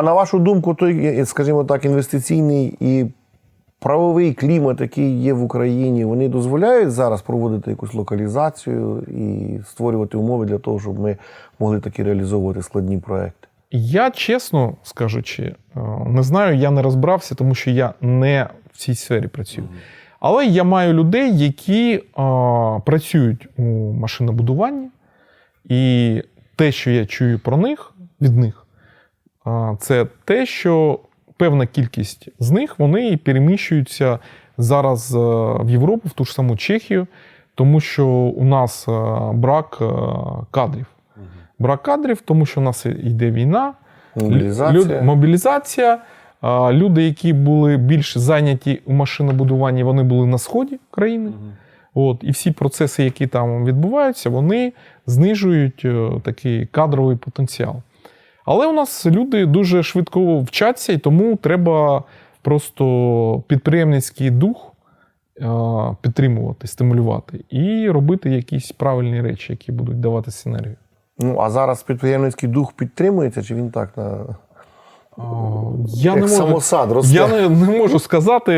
А на вашу думку, той, скажімо так, інвестиційний і правовий клімат, який є в Україні, вони дозволяють зараз проводити якусь локалізацію і створювати умови для того, щоб ми могли такі реалізовувати складні проекти? Я чесно скажучи, е, не знаю, я не розбрався, тому що я не в цій сфері працюю. Але я маю людей, які е, працюють у машинобудуванні, і те, що я чую про них від них, це те, що певна кількість з них вони переміщуються зараз е, в Європу, в ту ж саму Чехію, тому що у нас е, брак е, кадрів. Брак кадрів, тому що у нас йде війна, Мобілізація. Мобілізація. Люди, які були більш зайняті у машинобудуванні, вони були на сході країни. От, і всі процеси, які там відбуваються, вони знижують такий кадровий потенціал. Але у нас люди дуже швидко вчаться, і тому треба просто підприємницький дух е, підтримувати, стимулювати і робити якісь правильні речі, які будуть давати синергію. Ну, а зараз підприємницький дух підтримується, чи він так на Я як не можу, самосад росте? я не, не можу сказати.